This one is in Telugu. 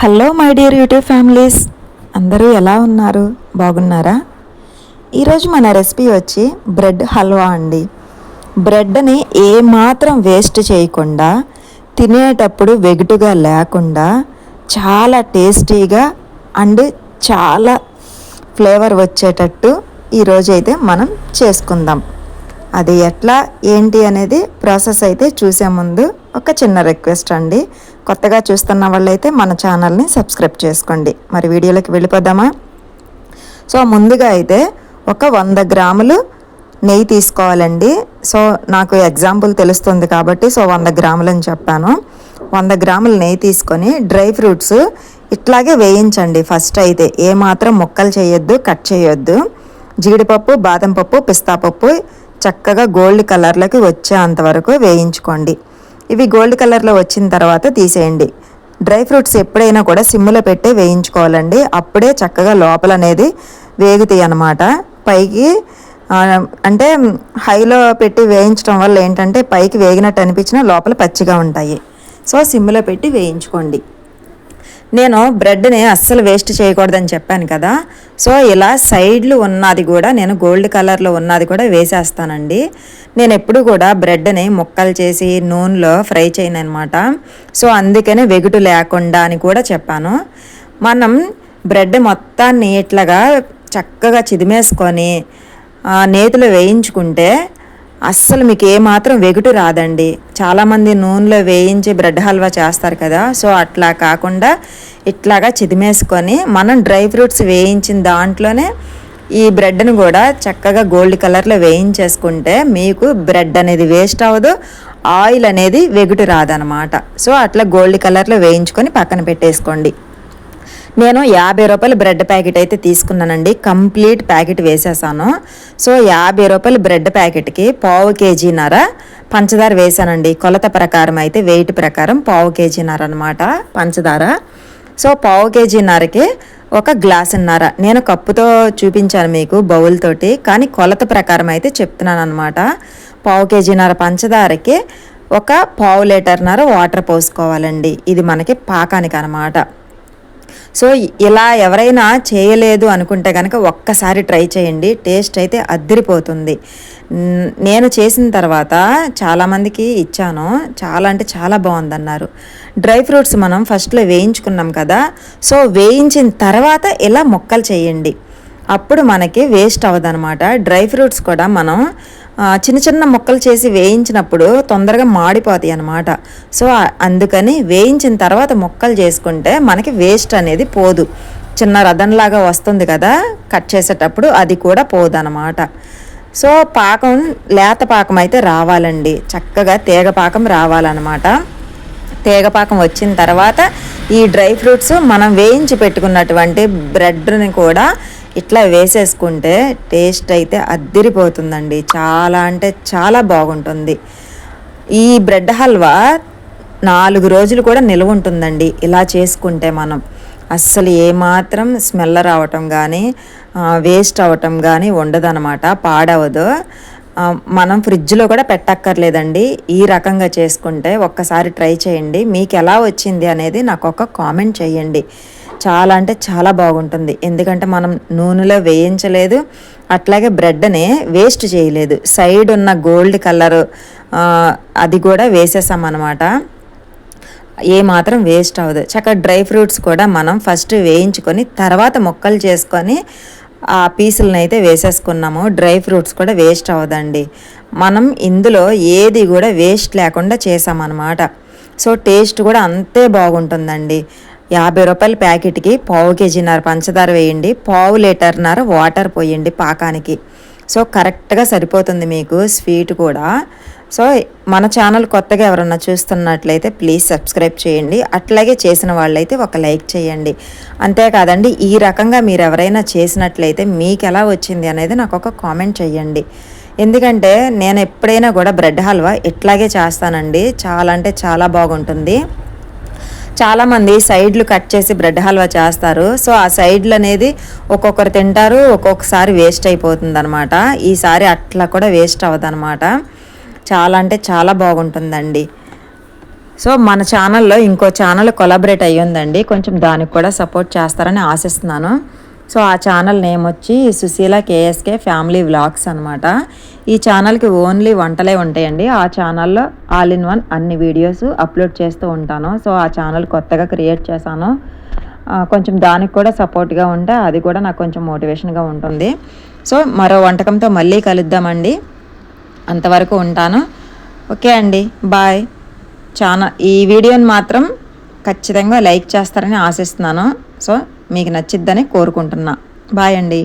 Hello my dear YouTube families. అందరూ ఎలా ఉన్నారు? బాగున్నారా? ఈరోజు మన రెసిపీ వచ్చి బ్రెడ్ హల్వా అండి. బ్రెడ్ని ఏమాత్రం వేస్ట్ చేయకుండా తినేటప్పుడు వెగుటుగా లేకుండా చాలా టేస్టీగా అండ్ చాలా ఫ్లేవర్ వచ్చేటట్టు ఈరోజు అయితే మనం చేసుకుందాం. అది ఎట్లా ఏంటి అనేది ప్రాసెస్ అయితే చూసే ముందు ఒక చిన్న రిక్వెస్ట్ అండి. కొత్తగా చూస్తున్న వాళ్ళైతే మన ఛానల్ని సబ్స్క్రైబ్ చేసుకోండి. మరి వీడియోలోకి వెళ్ళిపోదామా? సో ముందుగా అయితే ఒక వంద గ్రాములు నెయ్యి తీసుకోవాలండి. సో నాకు ఎగ్జాంపుల్ తెలుస్తుంది కాబట్టి సో వంద గ్రాములు అని చెప్పాను. వంద గ్రాములు నెయ్యి తీసుకొని డ్రై ఫ్రూట్స్ ఇట్లాగే వేయించండి ఫస్ట్ అయితే. ఏమాత్రం ముక్కలు చేయొద్దు కట్ చేయొద్దు. జీడిపప్పు బాదం పప్పు పిస్తా పప్పు చక్కగా గోల్డ్ కలర్లోకి వచ్చేంత వరకు వేయించుకోండి. ఇవి గోల్డ్ కలర్లో వచ్చిన తర్వాత తీసేయండి. డ్రై ఫ్రూట్స్ ఎప్పుడైనా కూడా సిమ్లో పెట్టి వేయించుకోవాలండి. అప్పుడే చక్కగా లోపల అనేది వేగుతాయి అన్నమాట. పైకి అంటే హైలో పెట్టి వేయించడం వల్ల ఏంటంటే పైకి వేగినట్టు అనిపించిన లోపల పచ్చిగా ఉంటాయి. సో సిమ్లో పెట్టి వేయించుకోండి. నేను బ్రెడ్ని అస్సలు వేస్ట్ చేయకూడదని చెప్పాను కదా. సో ఇలా సైడ్లు ఉన్నది కూడా నేను గోల్డ్ కలర్లో ఉన్నది కూడా వేసేస్తానండి. నేను ఎప్పుడు కూడా బ్రెడ్ని ముక్కలు చేసి నూనెలో ఫ్రై చేయను అనమాట సో అందుకనే వెగుటు లేకుండా అని కూడా చెప్పాను. మనం బ్రెడ్ మొత్తాన్ని ఇట్లాగా చక్కగా చిదిమేసుకొని నేతిలో వేయించుకుంటే అస్సలు మీకు ఏమాత్రం వెగుటు రాదండి. చాలామంది నూనెలో వేయించి బ్రెడ్ హల్వా చేస్తారు కదా సో అట్లా కాకుండా ఇట్లాగా చిదిమేసుకొని మనం డ్రై ఫ్రూట్స్ వేయించిన దాంట్లోనే ఈ బ్రెడ్ని కూడా చక్కగా గోల్డ్ కలర్లో వేయించేసుకుంటే మీకు బ్రెడ్ అనేది వేస్ట్ అవ్వదు ఆయిల్ అనేది వెగుటు రాదనమాట. సో అట్లా గోల్డ్ కలర్లో వేయించుకొని పక్కన పెట్టేసుకోండి. నేను యాభై రూపాయల బ్రెడ్ ప్యాకెట్ అయితే తీసుకున్నానండి. కంప్లీట్ ప్యాకెట్ వేసేసాను. సో యాభై రూపాయల బ్రెడ్ ప్యాకెట్కి పావు కేజీన్నర పంచదార వేసానండి. కొలత ప్రకారం అయితే వెయిట్ ప్రకారం పావు కేజీన్నర అనమాట పంచదార. సో పావు కేజీన్నరకి ఒక గ్లాసున్నర. నేను కప్పుతో చూపించాను మీకు బౌల్ తోటి కానీ కొలత ప్రకారం అయితే చెప్తున్నాను అనమాట పావు కేజీన్నర పంచదారకి ఒక పావు లీటర్న్నర వాటర్ పోసుకోవాలండి. ఇది మనకి పాకానికి అనమాట సో ఇలా ఎవరైనా చేయలేదు అనుకుంటే కనుక ఒక్కసారి ట్రై చేయండి. టేస్ట్ అయితే అద్దరిపోతుంది. నేను చేసిన తర్వాత చాలామందికి ఇచ్చాను. చాలా అంటే చాలా బాగుందన్నారు. డ్రై ఫ్రూట్స్ మనం ఫస్ట్లో వేయించుకున్నాం కదా. సో వేయించిన తర్వాత ఇలా మొక్కలు చేయండి. అప్పుడు మనకి వేస్ట్ అవ్వదనమాట డ్రై ఫ్రూట్స్ కూడా మనం చిన్న చిన్న ముక్కలు చేసి వేయించినప్పుడు తొందరగా మాడిపోతాయి అన్నమాట. సో అందుకని వేయించిన తర్వాత ముక్కలు చేసుకుంటే మనకి వేస్ట్ అనేది పోదు. చిన్న రథంలాగా వస్తుంది కదా కట్ చేసేటప్పుడు అది కూడా పోదనమాట సో పాకం లేత పాకం అయితే రావాలండి. చక్కగా తీగ పాకం రావాలన్నమాట. తీగ పాకం వచ్చిన తర్వాత ఈ డ్రై ఫ్రూట్స్ మనం వేయించి పెట్టుకున్నటువంటి బ్రెడ్ని కూడా ఇట్లా వేసేసుకుంటే టేస్ట్ అయితే అద్దిరిపోతుందండి. చాలా అంటే చాలా బాగుంటుంది. ఈ బ్రెడ్ హల్వా నాలుగు రోజులు కూడా నిల్వ ఉంటుందండి. ఇలా చేసుకుంటే మనం అస్సలు ఏమాత్రం స్మెల్ రావటం కానీ వేస్ట్ అవ్వటం కానీ ఉండదనమాట పాడవదు. మనం ఫ్రిడ్జ్లో కూడా పెట్టక్కర్లేదండి. ఈ రకంగా చేసుకుంటే ఒక్కసారి ట్రై చేయండి. మీకు ఎలా వచ్చింది అనేది నాకు ఒక కామెంట్ చేయండి. చాలా అంటే చాలా బాగుంటుంది. ఎందుకంటే మనం నూనెలో వేయించలేదు అట్లాగే బ్రెడ్ని వేస్ట్ చేయలేదు. సైడ్ ఉన్న గోల్డ్ కలర్ అది కూడా వేసేసామన్నమాట ఏ మాత్రం వేస్ట్ అవ్వదు. చక్కగా డ్రై ఫ్రూట్స్ కూడా మనం ఫస్ట్ వేయించుకొని తర్వాత మొక్కలు చేసుకొని ఆ పీసులను అయితే వేసేసుకున్నాము. డ్రై ఫ్రూట్స్ కూడా వేస్ట్ అవ్వదండి. మనం ఇందులో ఏది కూడా వేస్ట్ లేకుండా చేసామన్నమాట. సో టేస్ట్ కూడా అంతే బాగుంటుందండి. యాభై రూపాయల ప్యాకెట్కి పావు కేజీన్నర పంచదార వేయండి. పావు లీటర్న్నర వాటర్ పోయండి పాకానికి. సో కరెక్ట్గా సరిపోతుంది మీకు స్వీట్ కూడా. సో మన ఛానల్ కొత్తగా ఎవరన్నా చూస్తున్నట్లయితే ప్లీజ్ సబ్స్క్రైబ్ చేయండి. అట్లాగే చేసిన వాళ్ళైతే ఒక లైక్ చేయండి. అంతేకాదండి ఈ రకంగా మీరు ఎవరైనా చేసినట్లయితే మీకు ఎలా వచ్చింది అనేది నాకు ఒక కామెంట్ చేయండి ఎందుకంటే నేను ఎప్పుడైనా కూడా బ్రెడ్ హల్వా ఇట్లాగే చేస్తానండి. చాలా అంటే చాలా బాగుంటుంది. చాలామంది సైడ్లు కట్ చేసి బ్రెడ్ హల్వా చేస్తారు. సో ఆ సైడ్లు అనేది ఒక్కొక్కరు తింటారు ఒక్కొక్కసారి వేస్ట్ అయిపోతుంది అనమాట ఈసారి అట్లా కూడా వేస్ట్ అవ్వదు అనమాట చాలా అంటే చాలా బాగుంటుందండి. సో మన ఛానల్లో ఇంకో ఛానల్ కొలాబరేట్ అయ్యిందండి. కొంచెం దానికి కూడా సపోర్ట్ చేస్తారని ఆశిస్తున్నాను. సో ఆ ఛానల్ నేమ్ వచ్చి సుశీల కేఎస్కే ఫ్యామిలీ వ్లాగ్స్ అనమాట ఈ ఛానల్కి ఓన్లీ వంటలే ఉంటాయండి. ఆ ఛానల్లో ఆల్ ఇన్ వన్ అన్ని వీడియోస్ అప్లోడ్ చేస్తూ ఉంటాను. సో ఆ ఛానల్ కొత్తగా క్రియేట్ చేశాను. కొంచెం దానికి కూడా సపోర్ట్గా ఉంటే అది కూడా నాకు కొంచెం మోటివేషన్గా ఉంటుంది. సో మరో వంటకంతో మళ్ళీ కలుద్దామండి. అంతవరకు ఉంటాను. ఓకే అండి. బాయ్ ఛానల్ ఈ వీడియోని మాత్రం ఖచ్చితంగా లైక్ చేస్తారని ఆశిస్తున్నాను. సో మీకు నచ్చిద్దని కోరుకుంటున్నా. బాయ్ అండి.